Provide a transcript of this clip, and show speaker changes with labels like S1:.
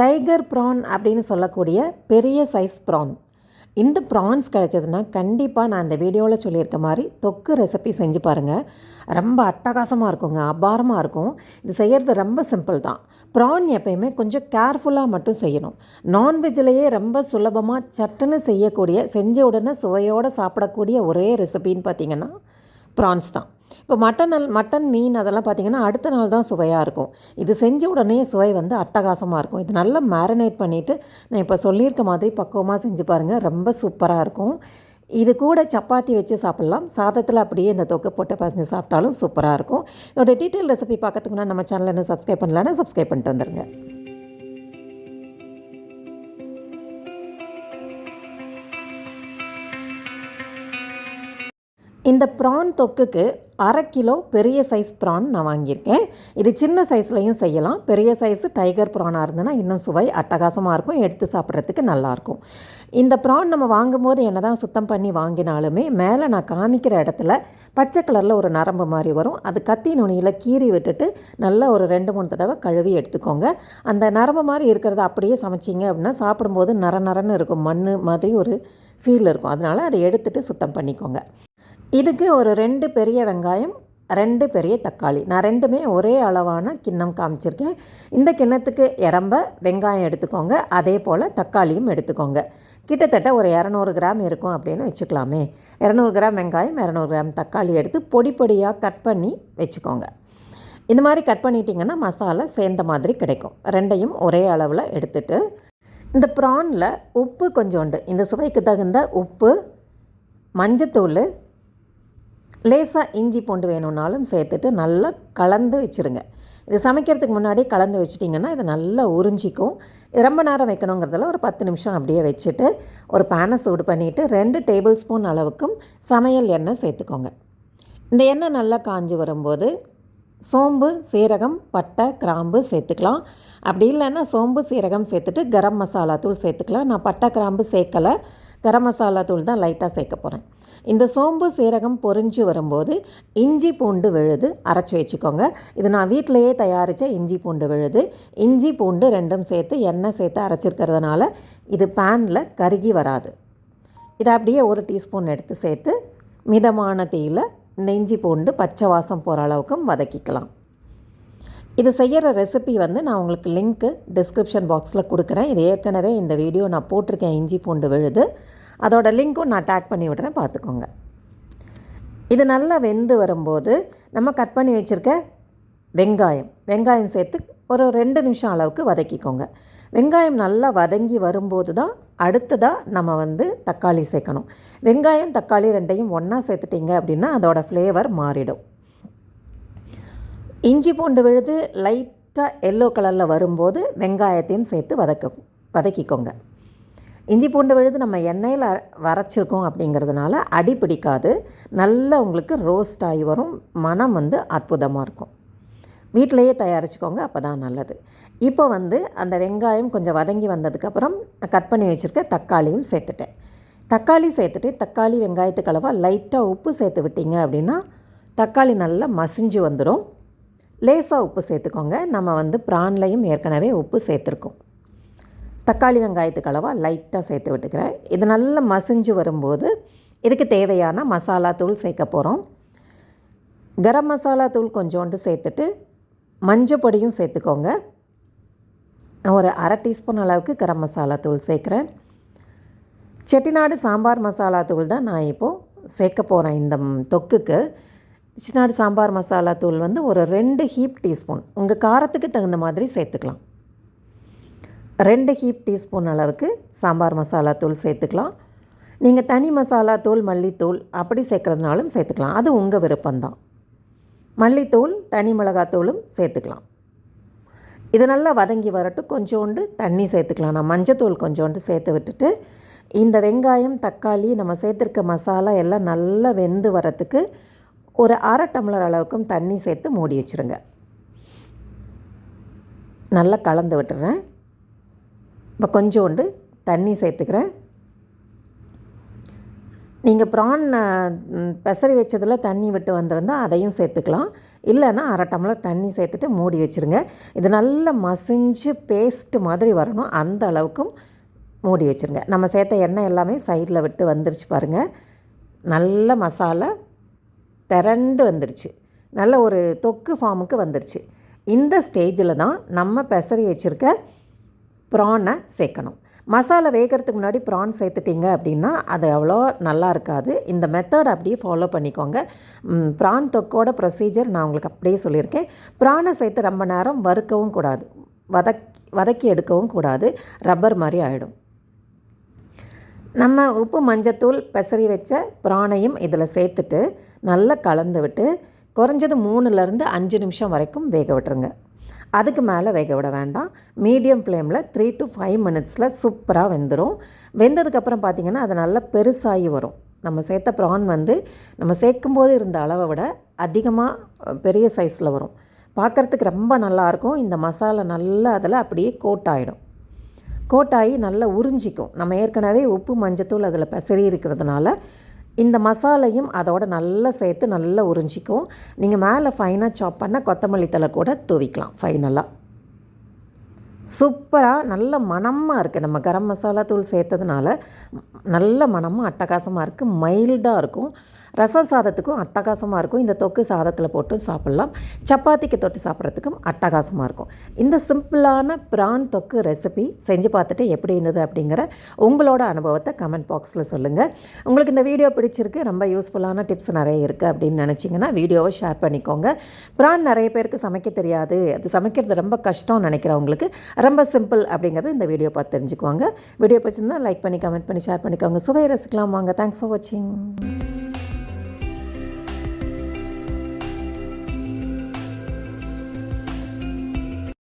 S1: Tiger PRAN அப்படின்னு சொல்லக்கூடிய பெரிய சைஸ் ப்ரான். இந்த ப்ரான்ஸ் கிடைச்சதுன்னா கண்டிப்பாக நான் அந்த வீடியோவில் சொல்லியிருக்க மாதிரி தொக்கு ரெசிபி செஞ்சு பாருங்கள் ரொம்ப அட்டகாசமாக இருக்குங்க அபாரமாக இருக்கும். இது செய்கிறது ரொம்ப சிம்பிள் தான். ப்ரான் எப்பயுமே கொஞ்சம் கேர்ஃபுல்லாக மட்டும் செய்யணும். நான்வெஜ்லேயே ரொம்ப சுலபமாக சட்டுன்னு செய்யக்கூடிய செஞ்ச உடனே சுவையோடு சாப்பிடக்கூடிய ஒரே ரெசிபின்னு பார்த்தீங்கன்னா ப்ரான்ஸ் தான். இப்போ மட்டன் அல் மட்டன் மீன் அதெல்லாம் பார்த்திங்கன்னா அடுத்த நாள் தான் சுவையாக இருக்கும். இது செஞ்ச உடனே சுவை வந்து அட்டகாசமாக இருக்கும். இது நல்லா மேரினேட் பண்ணிவிட்டு நான் இப்போ சொல்லியிருக்க மாதிரி பக்குவமாக செஞ்சு பாருங்கள் ரொம்ப சூப்பராக இருக்கும். இது கூட சப்பாத்தி வச்சு சாப்பிட்லாம். சாதத்தில் அப்படியே இந்த தொக்கை போட்டு பசஞ்சு சாப்பிட்டாலும் சூப்பராக இருக்கும். இதோட டீட்டெயில் ரெசிபி பார்க்கறதுக்குன்னா நம்ம சேனலை இன்னும் சப்ஸ்கிரைப் பண்ணலான்னா சப்ஸ்கிரைப் பண்ணிட்டு வந்துடுங்க இந்த ப்ரான் தொக்குக்கு அரை கிலோ பெரிய சைஸ் ப்ரான் நான் வாங்கியிருக்கேன். இது சின்ன சைஸ்லையும் செய்யலாம். பெரிய சைஸு டைகர் ப்ரானாக இருந்ததுன்னா இன்னும் சுவை அட்டகாசமாக இருக்கும். எடுத்து சாப்பிட்றதுக்கு நல்லாயிருக்கும் இந்த ப்ரான் நம்ம வாங்கும்போது என்ன தான் சுத்தம் பண்ணி வாங்கினாலுமே மேலே நான் காமிக்கிற இடத்துல பச்சை கலரில் ஒரு நரம்பு மாதிரி வரும். அது கத்தி நுனியில் கீறி விட்டுட்டு நல்லா ஒரு ரெண்டு மூணு தடவை கழுவி எடுத்துக்கோங்க. அந்த நரம்பு மாதிரி இருக்கிறத அப்படியே சமைச்சிங்க அப்படின்னா சாப்பிடும்போது நர நரன்னு இருக்கும். மண் மாதிரி ஒரு ஃபீல் இருக்கும். அதனால் அதை எடுத்துகிட்டு சுத்தம் பண்ணிக்கோங்க. இதுக்கு ஒரு ரெண்டு பெரிய வெங்காயம் ரெண்டு பெரிய தக்காளி. நான் ரெண்டுமே ஒரே அளவான கிண்ணம் காமிச்சிருக்கேன். இந்த கிண்ணத்துக்கு இறம்ப வெங்காயம் எடுத்துக்கோங்க. அதே போல் தக்காளியும் எடுத்துக்கோங்க. கிட்டத்தட்ட ஒரு இரநூறு கிராம் இருக்கும் அப்படின்னு வச்சுக்கலாமே. இரநூறு கிராம் வெங்காயம் இரநூறு கிராம் தக்காளி எடுத்து பொடி பொடியாக கட் பண்ணி வச்சுக்கோங்க. இந்த மாதிரி கட் பண்ணிட்டிங்கன்னா மசாலா சேர்ந்த மாதிரி கிடைக்கும். ரெண்டையும் ஒரே அளவில் எடுத்துட்டு இந்த ப்ரானில் உப்பு கொஞ்சோண்டு. இந்த சுவைக்கு தகுந்த உப்பு மஞ்சத்தூள் லேசாக இஞ்சி பூண்டு வேணும்னாலும் சேர்த்துட்டு நல்லா கலந்து வச்சுருங்க. இது சமைக்கிறதுக்கு முன்னாடி கலந்து வச்சிட்டிங்கன்னா இது நல்லா உறிஞ்சிக்கும். இது ரொம்ப நேரம் வைக்கணுங்கிறதுல ஒரு பத்து நிமிஷம் அப்படியே வச்சுட்டு ஒரு பேனை சூடு பண்ணிவிட்டு ரெண்டு டேபிள் ஸ்பூன் அளவுக்கும் சமையல் எண்ணெய் சேர்த்துக்கோங்க. இந்த எண்ணெய் நல்லா காஞ்சி வரும்போது சோம்பு சீரகம் பட்டை கிராம்பு சேர்த்துக்கலாம். அப்படி இல்லைன்னா சோம்பு சீரகம் சேர்த்துட்டு கரம் மசாலா தூள் சேர்த்துக்கலாம். நான் பட்டை கிராம்பு சேர்க்கலை. கரம் மசாலா தூள் தான் லைட்டாக சேர்க்க போகிறேன் இந்த சோம்பு சீரகம் பொரிஞ்சு வரும்போது இஞ்சி பூண்டு விழுது அரைச்சி வச்சுக்கோங்க. இது நான் வீட்டிலையே தயாரித்த இஞ்சி பூண்டு விழுது இஞ்சி பூண்டு ரெண்டும் சேர்த்து எண்ணெய் சேர்த்து அரைச்சிருக்கிறதுனால இது பேனில் கருகி வராது. இதை அப்படியே ஒரு டீஸ்பூன் எடுத்து சேர்த்து மிதமான தீயில் இந்த இஞ்சி பூண்டு பச்சை வாசம் போகிற அளவுக்கும் வதக்கிக்கலாம். இது செய்கிற ரெசிபி வந்து நான் உங்களுக்கு லிங்க்கு டிஸ்கிரிப்ஷன் பாக்ஸில் கொடுக்குறேன். இது ஏற்கனவே இந்த வீடியோ நான் போட்டிருக்கேன் இஞ்சி பூண்டு விழுது. அதோடய லிங்க்கும் நான் டேக் பண்ணி விட்றேன் பார்த்துக்கோங்க. இது நல்லா வெந்து வரும்போது நம்ம கட் பண்ணி வச்சுருக்க வெங்காயம். வெங்காயம் சேர்த்து ஒரு ரெண்டு நிமிஷம் அளவுக்கு வதக்கிக்கோங்க. வெங்காயம் நல்லா வதங்கி வரும்போது தான் அடுத்ததாக நம்ம வந்து தக்காளி சேர்க்கணும். வெங்காயம் தக்காளி ரெண்டையும் ஒன்றா சேர்த்துட்டிங்க அப்படின்னா அதோடய ஃப்ளேவர் மாறிடும். இஞ்சி பூண்டு விழுது லைட்டாக எல்லோ கலரில் வரும்போது வெங்காயத்தையும் சேர்த்து வதக்க வதக்கிக்கோங்க. இஞ்சி பூண்டு விழுது நம்ம எண்ணெயில் வரைச்சிருக்கோம் அப்படிங்கிறதுனால அடி பிடிக்காது. நல்லா உங்களுக்கு ரோஸ்ட் ஆகி வரும். மனம் வந்து அற்புதமாக இருக்கும். வீட்டிலையே தயாரிச்சுக்கோங்க அப்போ தான் நல்லது. இப்போ வந்து அந்த வெங்காயம் கொஞ்சம் வதங்கி வந்ததுக்கப்புறம் கட் பண்ணி வச்சுருக்க தக்காளியும் சேர்த்துட்டேன். தக்காளி சேர்த்துட்டு தக்காளி வெங்காயத்துக்கு அளவாக லைட்டாக உப்பு சேர்த்து விட்டீங்க அப்படின்னா தக்காளி நல்லா மசிஞ்சு வந்துடும் லேசாக உப்பு சேர்த்துக்கோங்க. நம்ம வந்து ப்ரான்லையும் ஏற்கனவே உப்பு சேர்த்துருக்கோம். தக்காளி வெங்காயத்துக்கு அளவாக லைட்டாக சேர்த்து விட்டுக்கிறேன். இது நல்லா மசிஞ்சு வரும்போது இதுக்கு தேவையான மசாலா தூள் சேர்க்க போகிறோம் கரம் மசாலா தூள் கொஞ்சோண்டு சேர்த்துட்டு மஞ்சள் பொடியும் சேர்த்துக்கோங்க. நான் ஒரு அரை டீஸ்பூன் அளவுக்கு கரம் மசாலா தூள் சேர்க்குறேன். செட்டிநாடு சாம்பார் மசாலா தூள் தான் நான் இப்போது சேர்க்க போகிறேன் இந்த தொக்குக்கு. செட்டிநாடு சாம்பார் மசாலா தூள் வந்து ஒரு ரெண்டு ஹீப் டீஸ்பூன் உங்கள் காரத்துக்கு தகுந்த மாதிரி சேர்த்துக்கலாம். ரெண்டு ஹீப் டீஸ்பூன் அளவுக்கு சாம்பார் மசாலா தூள் சேர்த்துக்கலாம். நீங்கள் தனி மசாலா தூள் மல்லித்தூள் அப்படி சேர்க்குறதுனாலும் சேர்த்துக்கலாம். அது உங்கள் விருப்பம்தான். மல்லித்தூள் தனி மிளகாத்தூளும் சேர்த்துக்கலாம். இது நல்லா வதங்கி வரட்டும். கொஞ்சோண்டு தண்ணி சேர்த்துக்கலாம். நான் மஞ்சத்தூள் கொஞ்சோண்டு சேர்த்து விட்டுட்டு இந்த வெங்காயம் தக்காளி நம்ம சேர்த்துருக்க மசாலா எல்லாம் நல்லா வெந்து வரத்துக்கு ஒரு அரை டம்ளர் அளவுக்கும் தண்ணி சேர்த்து மூடி வச்சுருங்க. நல்லா கலந்து விட்டுறேன். இப்போ கொஞ்சோண்டு தண்ணி சேர்த்துக்கிறேன். நீங்கள் ப்ரான் பெசரி வச்சதில் தண்ணி விட்டு வந்திருந்தால் அதையும் சேர்த்துக்கலாம். இல்லைன்னா அரை டம்ளர் தண்ணி சேர்த்துட்டு மூடி வச்சுருங்க. இது நல்லா மசிஞ்சு பேஸ்ட்டு மாதிரி வரணும். அந்த அளவுக்கும் மூடி வச்சுருங்க. நம்ம சேர்த்த எண்ணெய் எல்லாமே சைடில் விட்டு வந்துருச்சு பாருங்கள் நல்ல மசாலா திரண்டு வந்துடுச்சு நல்ல ஒரு தொக்கு ஃபார்முக்கு வந்துடுச்சு இந்த ஸ்டேஜில் தான் நம்ம பெசரி வச்சுருக்க ப்ரானை சேர்க்கணும். மசாலா வேகிறதுக்கு முன்னாடி ப்ரான் சேர்த்துட்டிங்க அப்படின்னா அது அவ்வளோ நல்லா இருக்காது. இந்த மெத்தட் அப்படியே ஃபாலோ பண்ணிக்கோங்க. ப்ரான் தொக்கோட ப்ரொசீஜர் நான் உங்களுக்கு அப்படியே சொல்லியிருக்கேன். ப்ரானை சேர்த்து ரொம்ப நேரம் வறுக்கவும் கூடாது. வதக் வதக்கி எடுக்கவும் கூடாது. ரப்பர் மாதிரி ஆகிடும் நம்ம உப்பு மஞ்சத்தூள் பெசரி வச்ச ப்ரானையும் இதில் சேர்த்துட்டு நல்லா கலந்து விட்டு குறைஞ்சது மூணுலேருந்து அஞ்சு நிமிஷம் வரைக்கும் வேக விட்டுருங்க. அதுக்கு மேலே வேக விட வேண்டாம். மீடியம் ஃப்ளேமில் த்ரீ டு ஃபைவ் மினிட்ஸில் சூப்பராக வெந்துடும் வெந்ததுக்கப்புறம் பார்த்திங்கன்னா அது நல்லா பெருசாகி வரும். நம்ம சேர்த்த ப்ரான் வந்து நம்ம சேர்க்கும்போது இருந்த அளவை விட அதிகமாக பெரிய சைஸில் வரும். பார்க்குறதுக்கு ரொம்ப நல்லாயிருக்கும். இந்த மசாலா நல்லா அதில் அப்படியே கோட் ஆகிடும் கோட்டாகி நல்லா உறிஞ்சிக்கும். நம்ம ஏற்கனவே உப்பு மஞ்சத்தூள் அதில் பசறி இருக்கிறதுனால இந்த மசாலையும் அதோட நல்லா சேர்த்து நல்லா உறிஞ்சிக்கும். நீங்கள் மேலே ஃபைனாக சாப் பண்ண கொத்தமல்லி தழை கூட தூவிக்கலாம் ஃபைனலாக சூப்பராக நல்ல மணமாக இருக்குது நம்ம கரம் மசாலா தூள் சேர்த்ததுனால நல்ல மணமாக அட்டகாசமாக இருக்குது மைல்டாக இருக்கும். ரசம் சாதத்துக்கும் அட்டகாசமாக இருக்கும். இந்த தொக்கு சாதத்தில் போட்டும் சாப்பிட்லாம். சப்பாத்திக்கு தொட்டு சாப்பிட்றதுக்கும் அட்டகாசமாக இருக்கும். இந்த சிம்பிளான ப்ரான் தொக்கு ரெசிபி செஞ்சு பார்த்துட்டு எப்படி இருந்தது அப்படிங்கிற உங்களோட அனுபவத்தை கமெண்ட் பாக்ஸில் சொல்லுங்கள் உங்களுக்கு இந்த வீடியோ பிடிச்சிருக்கு ரொம்ப யூஸ்ஃபுல்லான டிப்ஸ் நிறைய இருக்குது அப்படின்னு நினச்சிங்கன்னா வீடியோவை ஷேர் பண்ணிக்கோங்க. பிரான் நிறைய பேருக்கு சமைக்க தெரியாது. அது சமைக்கிறது ரொம்ப கஷ்டம்னு நினைக்கிறவங்களுக்கு ரொம்ப சிம்பிள் அப்படிங்கிறது இந்த வீடியோ பார்த்து தெரிஞ்சுக்குவாங்க. வீடியோ பிடிச்சிருந்தா லைக் பண்ணி கமெண்ட் பண்ணி ஷேர் பண்ணிக்கோங்க. சுவை ரசிக்கலாம் வாங்க. தேங்க்ஸ் ஃபார் வாட்சிங்